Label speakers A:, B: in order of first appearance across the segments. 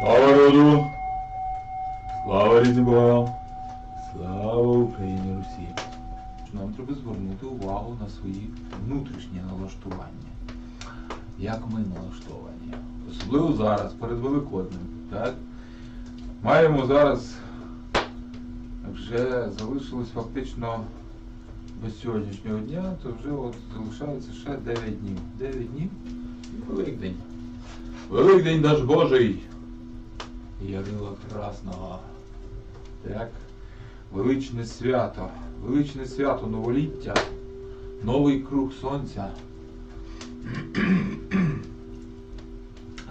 A: Слава роду! Слава богам! Слава Україні Русі! Нам треба звернути увагу на свої внутрішні налаштування. Як ми налаштовані. Особливо зараз, перед Великоднем. Так? Маємо зараз вже залишилось фактично без сьогоднішнього дня, то вже от залишається ще 9 днів. 9 днів і Великдень. Великдень наш Божий! Ярила Красного. Так. Величне свято. Величне свято новоліття. Новий круг сонця.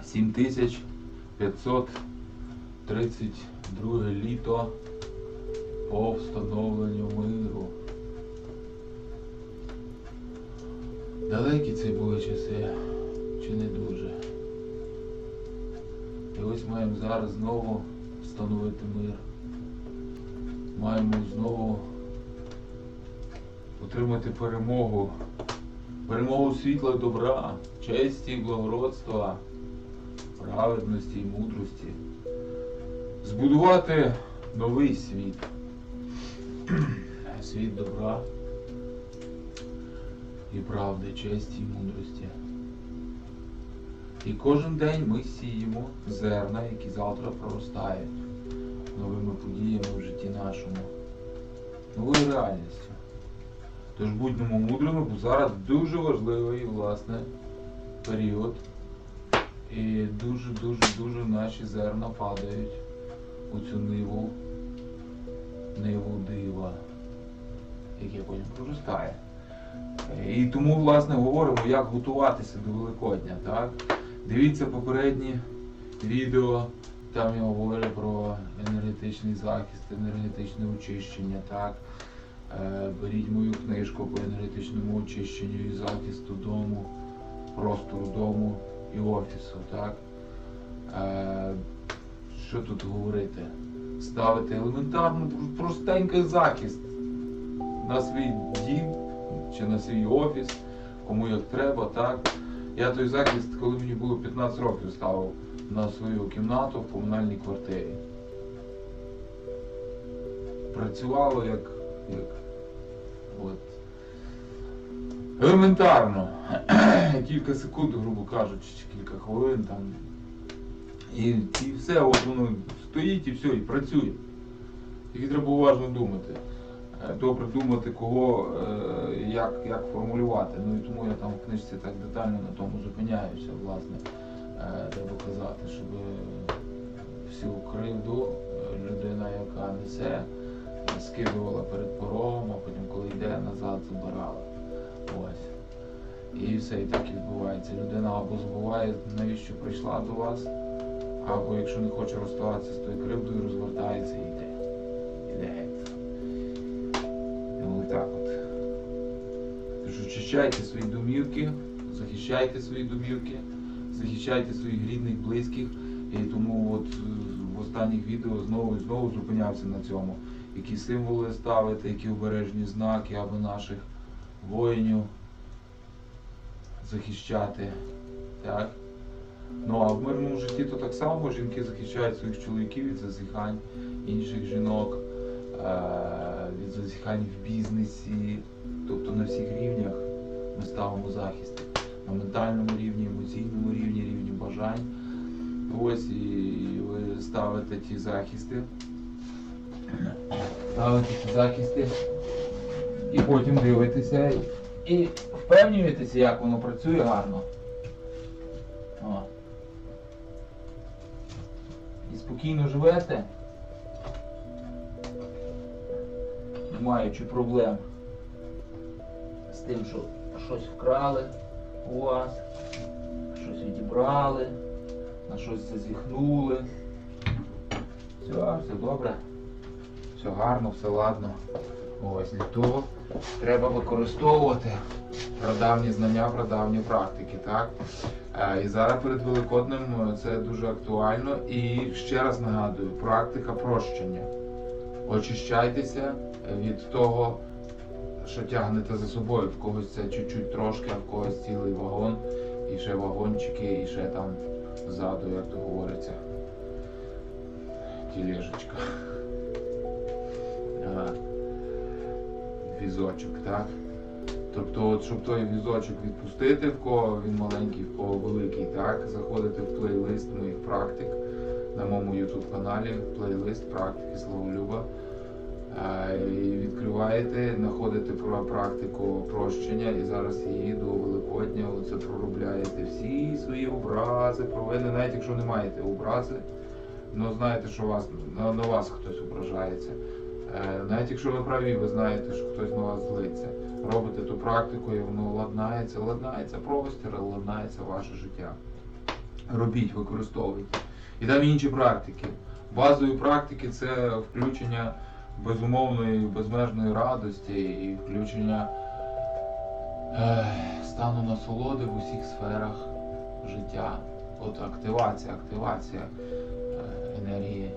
A: 7532 літо по встановленню миру. Далекі це були часи, чи не дуже. І ось маємо зараз знову встановити мир. Маємо знову отримати перемогу. Перемогу світла добра, честі і благородства, праведності і мудрості. Збудувати новий світ. Світ добра і правди, честі і мудрості. І кожен день ми сіємо зерна, які завтра проростають новими подіями в житті нашому, новою реальністю. Тож будьмо мудрими, бо зараз дуже важливий власне період. І дуже-дуже-дуже наші зерна падають у цю ниву, ниву дива, яке потім проростає. І тому, власне, говоримо, як готуватися до Великодня. Так? Дивіться попередні відео, там я говорю про енергетичний захист, енергетичне очищення. Так? Е, Беріть мою книжку по енергетичному очищенню і захисту дому, простору дому і офісу. Так? Е, Що тут говорити? Ставити елементарно простенький захист на свій дім чи на свій офіс, кому як треба, так. Я той захист, коли мені було 15 років, ставив на свою кімнату в комунальній квартирі. Працювало як, як от, елементарно. Кілька секунд, грубо кажучи, чи кілька хвилин там. І, і все, от воно стоїть і все, і працює. Тільки треба уважно думати. Добре думати, кого, е, як, як формулювати. Ну і тому я там в книжці так детально на тому зупиняюся, власне. Е, Треба казати, щоб всю кривду е, людина, яка несе, скидувала перед порогом, а потім, коли йде назад, забирала. Ось. І все, і так і відбувається. Людина або забуває, навіщо прийшла до вас, або якщо не хоче розставатися з тою кривдою, розвертається Тож очищайте свої домівки, захищайте свої домівки, захищайте своїх рідних, близьких. І тому от е, в останніх відео знову і знову зупинявся на цьому. Які символи ставити, які обережні знаки або наших воїнів захищати. Так? Ну а в мирному житті то так само жінки захищають своїх чоловіків від зазіхань інших жінок, е, від зазіхань в бізнесі. Тобто на всіх рівнях ми ставимо захист. На ментальному рівні, емоційному рівні, рівні бажань. Ось і ви ставите ті захисти. Ставите ті захисти. І потім дивитеся і впевнюєтеся, як воно працює гарно. О. І спокійно живете, не маючи проблем тим, що щось вкрали у вас, щось відібрали, на щось зазіхнули. Все, все добре, все гарно, все ладно. Ось для того треба використовувати прадавні знання, прадавні практики, так? Е, І зараз перед Великоднем е, це дуже актуально. І ще раз нагадую, практика прощення. Очищайтеся від того, що тягнете за собою. В когось це чуть-чуть трошки, а в когось цілий вагон, і ще вагончики, і ще там ззаду, як то говориться. тележечка. Ага. Візочок, так? Тобто, от, щоб той візочок відпустити, в кого він маленький, в кого великий, так, заходите в плейлист моїх практик на моєму YouTube каналі, плейлист практики Славолюба. І відкриваєте, знаходите практику прощення і зараз її до Великодня оце проробляєте всі свої образи, провини, навіть якщо не маєте образи, ну знаєте, що вас, на, на вас хтось ображається. Е, Навіть якщо ви праві, ви знаєте, що хтось на вас злиться. Робите ту практику і воно ладнається, ладнається простір, ладнається ваше життя. Робіть, використовуйте. І там інші практики. Базові практики це включення безумовної, безмежної радості і включення е, стану насолоди в усіх сферах життя. От активація, активація е, енергії,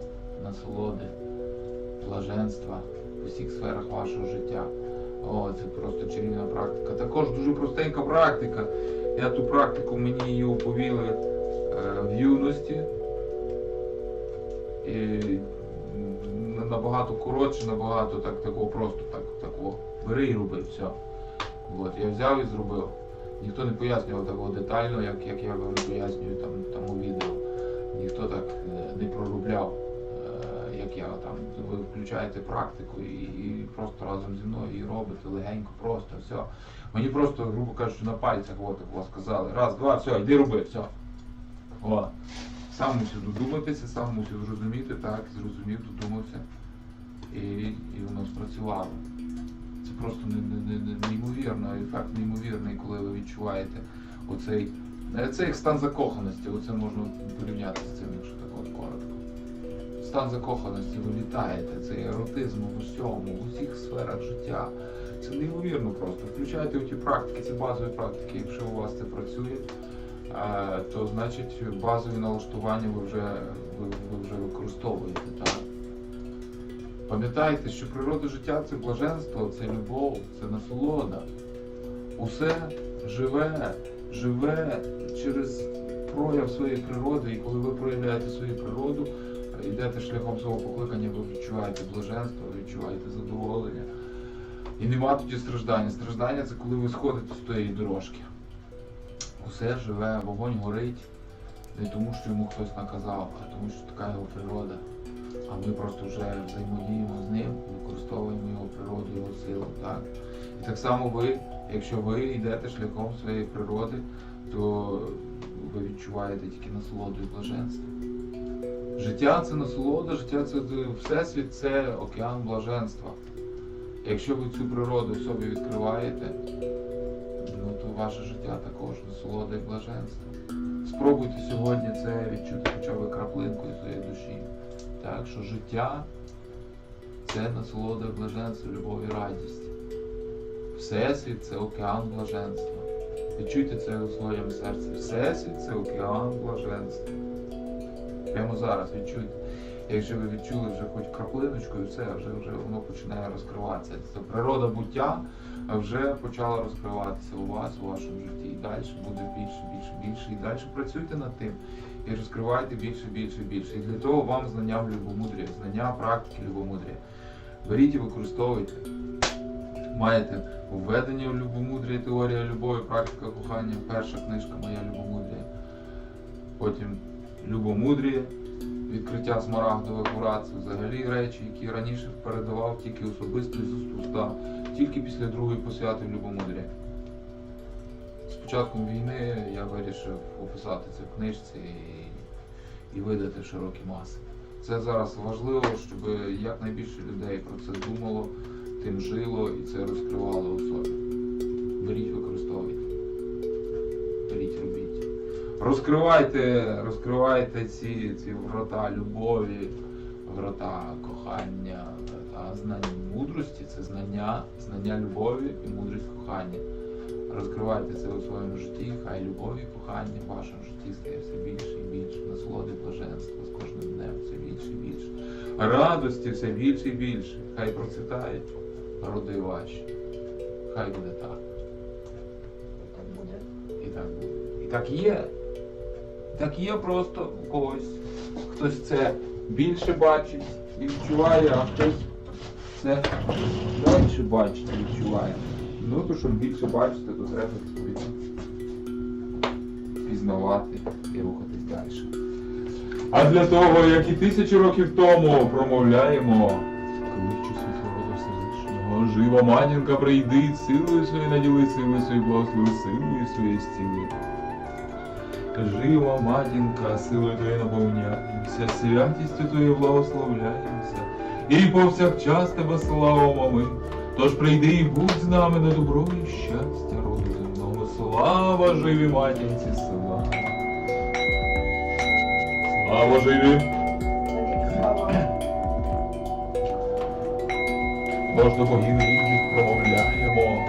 A: насолоди, блаженства в усіх сферах вашого життя. О, це просто чарівна практика. Також дуже простенька практика. Я ту практику мені її оповіли е, в юності. І набагато коротше, набагато так такого просто так, такого. Бери і роби, все. От, я взяв і зробив. Ніхто не пояснював такого детально, як, як я пояснюю там, там у відео. Ніхто так е, не проробляв, е, як я там. Ви включаєте практику і, і просто разом зі мною і робите легенько, просто все. Мені просто, грубо кажучи, на пальцях, от вас сказали. Раз, два, все, йди роби, все. О. Сам мусив додуматися, сам мусив зрозуміти, так, зрозумів, додумався. І, і воно спрацювало. Це просто не, не, не, не- неймовірно, ефект неймовірний, коли ви відчуваєте оцей. е, Це як стан закоханості, оце можна порівняти з цим, якщо так от коротко. Стан закоханості, ви літаєте, це еротизм в усьому, в усіх сферах життя. Це неймовірно просто. Включайте у ті практики, це базові практики, якщо у вас це працює, то значить базові налаштування ви вже, ви, ви вже використовуєте. Так? Пам'ятайте, що природа життя це блаженство, це любов, це насолода. Усе живе, живе через прояв своєї природи, і коли ви проявляєте свою природу, йдете шляхом свого покликання, ви відчуваєте блаженство, відчуваєте задоволення. І нема тоді страждання. Страждання це коли ви сходите з тієї дорожки. Усе живе, вогонь горить не тому, що йому хтось наказав, а тому, що така його природа. А ми просто вже взаємодіємо з ним, використовуємо його природу, його силу. Так? І так само ви, якщо ви йдете шляхом своєї природи, то ви відчуваєте тільки насолоду і блаженство. Життя це насолода, життя це всесвіт, це океан блаженства. Якщо ви цю природу в собі відкриваєте, ваше життя також насолода і блаженство. Спробуйте сьогодні це відчути хоча б краплинкою своєї душі. Так що життя це насолода і блаженство, любов і радість. Всесвіт це океан блаженства. Відчуйте це у своєму серці. Всесвіт це океан блаженства. Прямо зараз відчуйте. Якщо ви відчули вже хоч краплиночку, і все, вже, вже воно починає розкриватися. Це природа буття вже почала розкриватися у вас, у вашому житті. І далі буде більше, більше, більше. І далі працюйте над тим. І розкривайте більше, більше, більше. І для того вам знання в любомудрі, знання практики любомудрі. Беріть і використовуйте. Маєте введення в любомудрі, теорія любові, практика кохання, перша книжка моя любомудрія. Потім любомудріє, відкриття смарагдових врат, взагалі речі, які раніше передавав тільки особисто з уст уста, тільки після другої посвяти в любомудрі. З початком війни я вирішив описати це в книжці і, і видати широкі маси. Це зараз важливо, щоб якнайбільше людей про це думало, тим жило і це розкривало у собі. Беріть, використовуйте. Беріть, робіть. Розкривайте, розкривайте ці, ці врата любові, врата кохання, врата знань мудрості це знання, знання любові і мудрість кохання. Розкривайте це у своєму житті, хай любов і кохання в вашому житті стає все більше і більше, насолоди, блаженства з кожним днем все більше і більше. Радості все більше і більше. Хай процвітають роди ваші. Хай буде так.
B: Так буде.
A: І так буде. І так є. Так є просто у когось. Хтось це більше бачить і відчуває, а хтось це менше бачить і відчуває. Ну, то щоб більше бачити, то треба пізнавати і рухатись далі. А для того, як і тисячі років тому промовляємо, кличу світлого Всевишнього, жива матінка, прийди, силою свої наділи, силою свої благослови, силою своєї зціли. Жива матінка, силою Твоєю наповняємося, святістю Твоєю благословляємося, і повсякчас Тебе славимо ми. Тож прийди і будь з нами на добро і щастя роду земного. Слава живі матінці села. Слава живі!
B: Слава.
A: Тож до богів рідних промовляємо,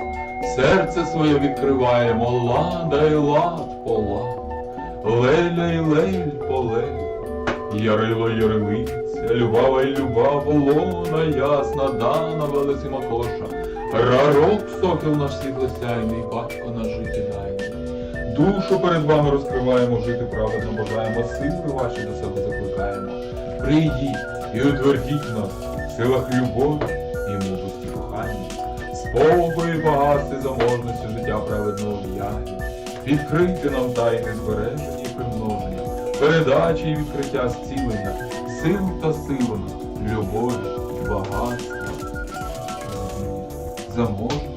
A: серце своє відкриваємо, лада і лад по лад, леля і лель по лель, ярило і ярилиця, любава і люба, волона ясна, дана велиці макоша, рарок сокіл наш світлосяйний, батько наш життєдайний. Душу перед вами розкриваємо, жити праведно бажаємо, сили ваші до себе закликаємо. Прийдіть і утвердіть нас в силах любові і мудрості кохання, спокою багатстві заможності життя праведного в яві, відкрити нам тайни збереження примноження, передачі і відкриття зцілення, сил та силами, любові, багатства, заможності